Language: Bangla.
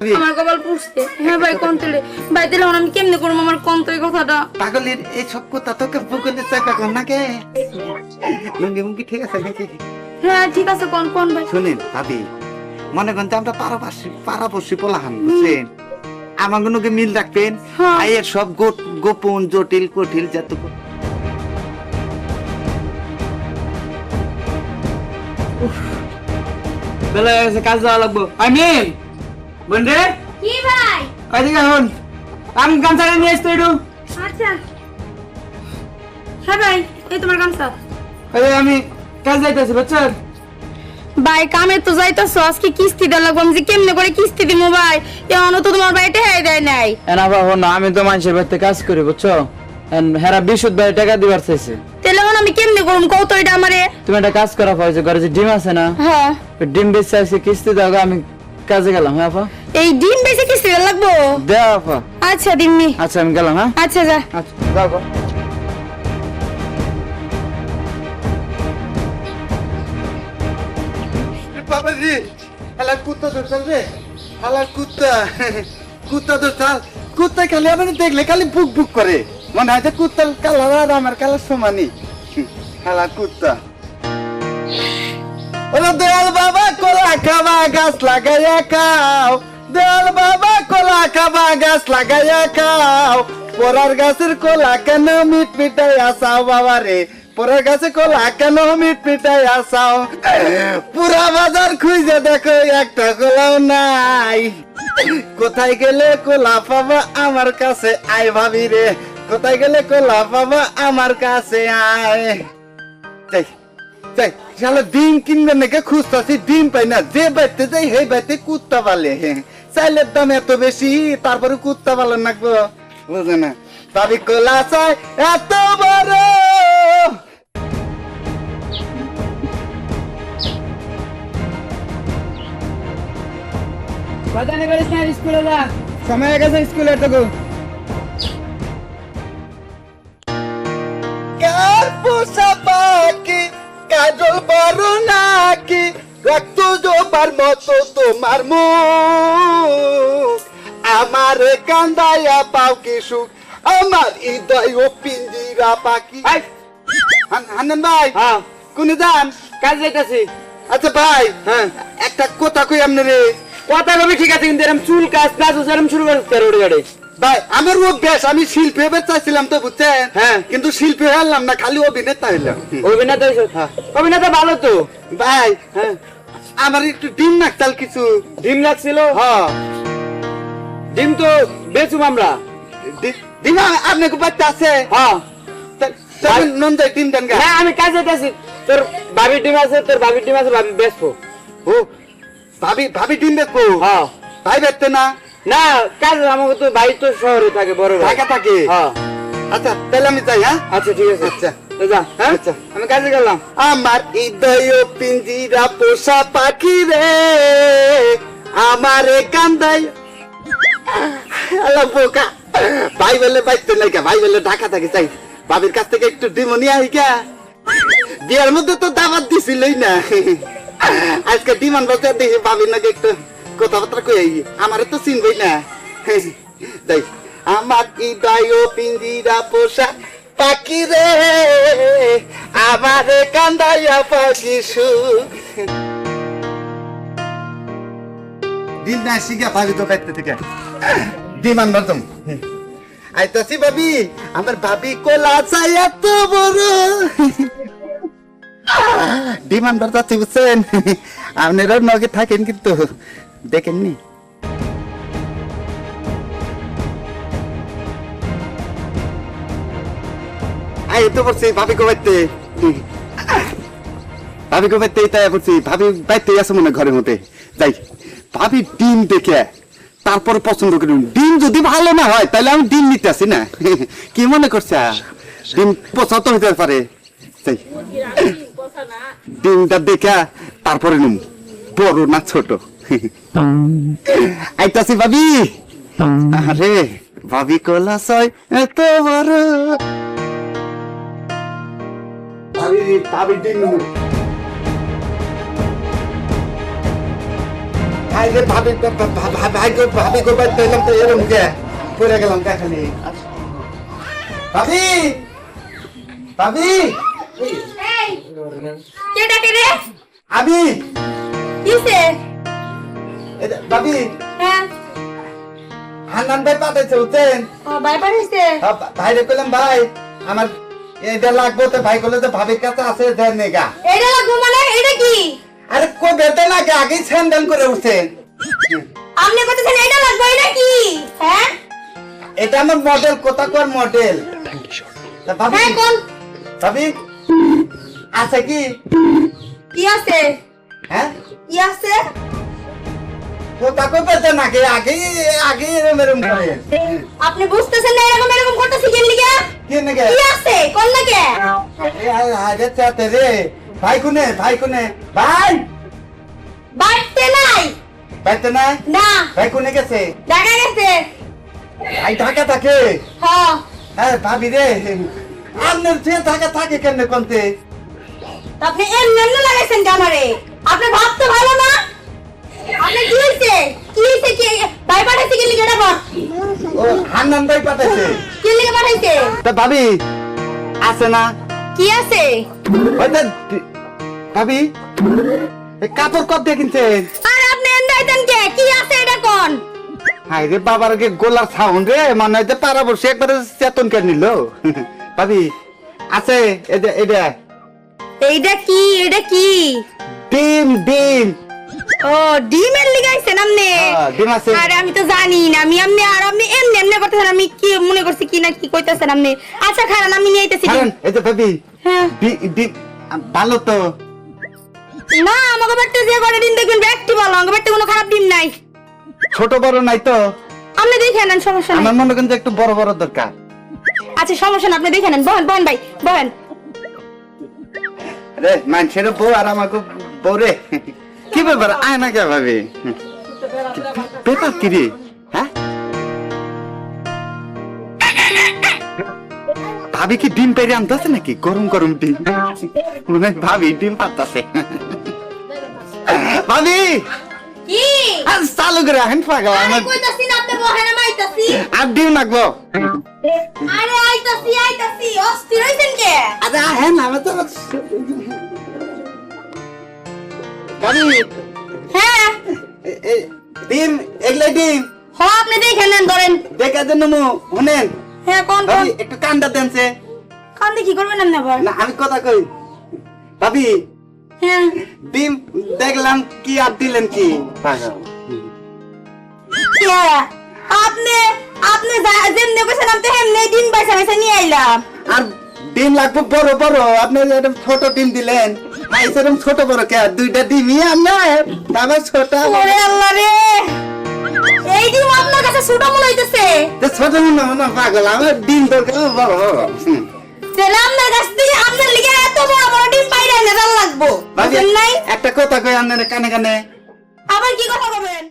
আমার কপাল পুষতে হ্যাঁ ভাই কোন তেলে? ভাই তেলে আমি কেমনে করব আমার কোন তো কথাটা? পাগলের এই সব কথা তোকে বুকলে চাপা কর না কে লুঙ্গি মুঙ্গি ঠিক আছে নাকি? হ্যাঁ ঠিক আছে কোন কোন ভাই? শুনেন ভাবি। মনে করেন আমরা পারাপাশি পারাপড়শি পোলাহান বুঝছেন? আমার গুলোকে মিল রাখবেন। হ্যাঁ। আয়ের সব গোপন জটিল কঠিল যত বেলা কাজ যাওয়া লাগবো। আই মিন বোন রে কি ভাই? ওইদিকে এখন আমি গামছাটা নিয়ে আসতো একটু। আচ্ছা। হ্যাঁ ভাই এই তোমার গামছা। ওই আমি কাজ যাইতেছি বুঝছেন ভাই কামে তো যাইতাছো আজকে কিস্তি দেওয়া লাগবো। আমি যে কেমনে করে কিস্তি দিমু ভাই? এখনও তো তোমার বাড়িতে হ্যাঁ দেয় নাই। এনা বাবু না আমি তো মানুষের বাড়িতে কাজ করি বুঝছ? এন হেরা বিশুদ্ধ ভাই টাকা দিবার চাইছে। তাহলে এখন আমি কেমনে করুম কত এটা আমারে। তুমি একটা কাজ করা পাইছো ঘরে যে ডিম আছে না হ্যাঁ। ডিম বেচে আছে কিস্তি দাও গো, আমি কাজে গেলাম হ্যাঁ আপা? এই ডিম বেশি কি দেওয়া লাগবো? দেও আপা আচ্ছা দিমনি আচ্ছা আমি গেলাম হ্যাঁ? আচ্ছা যা। আচ্ছা যাও গো। বাবা রে হালা কুত্তা ধরছাল রে। হালা কুত্তা। কুত্তা ধরছাল কুত্তা খালি দেখলে খালি বুক বুক করে। মনে হয় যে কুত্তার কালার আর আমার কালার সমানই। হালা কুত্তা। ওরা দয়াল বাবা কলা খাবা গাছ লাগাইয়া খাও। দয়াল বাবা কলা খাবা, গাছ লাগাইয়া খাও। পরার গাছের কলা কেন মিট মিটাই আসাও বাবা রে পরার গাছে কলা কেন মিট মিটাই আসাও পুরা বাজার খুঁজে দেখো, একটা কলাও নাই। কোথায় গেলে কোলা পাবা আমার কাছে? আয় ভাবি রে, কোথায় গেলে কোলা পাবা আমার কাছে? আয়। যাই যাই, শালা ডিম কিনবে নাকি খুঁজতাছি, ডিম পাই না, যে বাইতে যাই, সেই বাইতে কুত্তা পালে। চাইলের দাম এত বেশি তারপরে কুত্তা পালন নাকবো। বুঝে না? ভাবি কোলা চাই এত বড়। বাজানে করিস না স্কুলে যা। সময় গেছে স্কুলে তো কার পোষা পাখি কাজল বড় রক্ত জোবার মতো তোমার মুখ। আমার কান্দায়া পাও কি সুখ? আমার হৃদয় ও পিঞ্জিরা পাখি। ভাই। হান- হান্নান ভাই। হ্যাঁ। কোনে যান? কাজ যাইতাছি। আচ্ছা ভাই হ্যাঁ। একটা কথা কই আপনি রে কথা কবি ঠিক আছে কিন্তু এরকম চুল কাজ কাজ এরকম শুরু করতে রোড গাড়ি। ভাই আমার অভ্যাস আমি শিল্পী চাইছিলাম তো বুঝছেন? হ্যাঁ। কিন্তু শিল্পী হলাম না খালি অভিনেতা হইলাম। অভিনেতা? হ্যাঁ। অভিনেতা ভালো তো? ভাই হ্যাঁ। আমার একটু ডিম নাকতাল কিছু ডিম লাগছিল? হ্যাঁ। ডিম তো বেচুম আমরা। ডিম আপনাকে বাচ্চা আছে? হ্যাঁ। নন যাই ডিম দেন গা। না আমি কাজ যাইতাছি। তোর ভাবির ডিম আছে তোর ভাবির ডিম আছে ভাবি বেচবো। ও ভাবি ভাবি ডিম দেখব হ্যাঁ। ভাই বেচতে না? না কাজ আমাকে তো ভাই তো শহরে থাকে বড় ঢাকা থাকে। হ্যাঁ। আচ্ছা তাহলে আমি যাই হ্যাঁ? আচ্ছা ঠিক আছে। আচ্ছা। যা হ্যাঁ? আচ্ছা। আমি কাজে গেলাম। আমার হৃদয় পিঞ্জিরা পোষা পাখি রে আমার কান্দাই আলা বোকা। ভাই বলে বাইতে ভাই বলে ঢাকা থাকে চাই। ভাবির কাছ থেকে একটু ডিমনি আই কা? বিয়ার মধ্যে তো দাবাত দিছিলই না। আজকে ডিমান বাজার দেখি ভাবির নাকি একটু কথাবার্তা কই আই আমারে তো চিনবই না। যাই। আমার হৃদয় পিঞ্জিরা পোষা পাখি রে আমারে কান্দাইয়া পাখি সুখ। দিন না শিখা ভাবি তো বাইতে থেকে। আনবার তুমি। আইতাছি ভাবি আমার ভাবি কোলা চাই এত বড়। ডিম আনবার যাচ্ছি বুঝছেন। আপনারা নগে থাকেন কিন্তু দেখেননি। আই তো পড়ছি ভাবি কো বাইতে। ভাবি কো বাইতে তাই পড়ছি ভাবি বাইতে আছে মনে ঘরের মধ্যে। যাই ভাবি ডিম দেখে তারপরে পছন্দ করি। ডিম যদি ভালো না হয় তাহলে আমি ডিম নিতে আসি না। কি মনে করছে? ডিম পছন্দ হতে পারে। যাই ডিমটা দেখে তারপরে নুম। বড় না ছোট। আইতাছি ভাবি। আরে ভাবি কলা ছয় এত বড়। ভাবি ভাবি ডিম ভাই রে ভাবি ভা- ভা- ভা- ভাই গো ভাবি গো বাইতে এলাম তো এরম কে পড়ে গেলাম কে খালি ভাবি! ভাবি! কে ডাকে রে? আমি! কিসে ভাবি! হ্যাঁ। হান্নান ভাই পাঠাইছে ও ভাই পাঠিয়েছে হ্যাঁ, ভাই রে কইলাম ভাই আমার এটা লাগবো তো ভাই বলে তো ভাবির কাছে আছে দেন নেগা এটা লাগবো মানে? এটা কি? আরে কো বেতে লাগে আগেই স্যান্ডেল করে উঠছেন আপনি বলতেছেন এটা লাগবে এটা কি? হ্যাঁ? এটা আমার মডেল কোথাকার মডেল তা ভাবি হ্যাঁ কোন? ভাবি আছে কি? কি আছে? হ্যাঁ? কি আছে? বেতে নাকি আগে আগে করে। আপনি বুঝতেছেন না এরকম এরকম করতেছি কেন লিগা কি নাকি কি আছে? কোন লাগে? আরে চাতে রে। ভাই কোনে ভাই কোনে? ভাই! বাড়তে নাই। বাইতে না না। ভাই কোনে গেছে? ভাই ঢাকা থাকে? হ্যাঁ হ্যাঁ ভাবি রে। আপনার যে ঢাকা থাকে কেন কোনতে? আপনি এমনি এমনি লাগাইছেন ভাবতে ভালো না? আপনি কি হয়েছে? কি হয়েছে? কি? ভাই পাঠাইছে কি লিখে দেখো ও হান্নান ভাই পাঠাইছে। কি লিখে পাঠাইছে? তা ভাবি আছে না? কি আছে? ওই তো ভাবি এই কাপড় কত দিয়ে কিনছেন আর আপনি এন্ড আইতেন কে? কি আছে এটা কোন? হাই রে বাবার আগে গোলার সাউন্ড রে? মনে হয় যে পাড়া বসে একবারে চেতন কে নিল। ভাবি আছে এটা এটা এইটা কি? এটা কি? ডিম ডিম। ও ডিমের লিগাইছেন আপনি হ্যাঁ, ডিম আছে। আরে আমি তো জানি না আমি আপনি আর আপনি এমনি এমনি করতেছেন আমি কি মনে করছি কি না কি কইতেছেন আপনি আচ্ছা খারান আমি নিয়ে আইতেছি এই ভাবি হ্যাঁ। ডিম ভালো তো। না আমাকে বাড়িতে যে করে ডিম দেখবেন ব্যক্তি বলো আমাকে বাড়িতে কোনো খারাপ ডিম নাই। ছোট বড় নাই তো। আপনি দেখে নেন সমস্যা নাই। আমার মনে করেন একটু বড় বড় দরকার। আচ্ছা সমস্যা না আপনি দেখে নেন। বহেন বহেন ভাই বহেন। মানুষের বউ আর আমাকে বউ রে। কি ব্যাপার? আয় না কে ভাবি? ব্যাপার কি রে? হ্যাঁ? ভাবি কি ডিম পেরে আনতেছে নাকি? গরম গরম ডিম। মনে ভাবি ডিম পাতাছে ভাবি! কি? আর চালু করে আহেন পাগল আমার কইতাছি না আপনি বহেন আমি আইতাছি। আর ডিম লাগবো। আরে আইতাছি আইতাছি অস্থির হইছেন কে? আরে আহেন আমার তো ভাবি হ্যাঁ। এ- এ, ডিম এগুলা ডিম। হ আপনি দেখে নেন ধরেন। দেখা দেন মু শুনেন। হ্যাঁ কোন কোন একটু কানটা দেনছে। কান্দে কি করবেন আপনি আবার? না আমি কথা কই। ভাবি হ্যাঁ। ডিম দেখলাম কি আর দিলেন কি? আপনি আপনি যা- যেমনি কইছেন আমি তো হেমনি ডিম বাইসা বাইসা নিয়ে আইলাম। আর ডিম লাগবে বড় বড়। আপনি ছোট ডিম দিলেন। সেরকম ছোট বড় কে? দুইটা ছোট ওরে আল্লাহ রে! এই ডিম আপনার কাছে ছোট মনে হইতেছে। তো ছোট মনে হয় না পাগল। আমার ডিম দরকার বড় বড়। তাহলে আপনার কাছ থেকে আপনার লিগে এত বড় বড় ডিম লাগবো। ভাবি নাই? একটা কথা কই আনলে কানে কানে। আবার কি কথা বলবেন?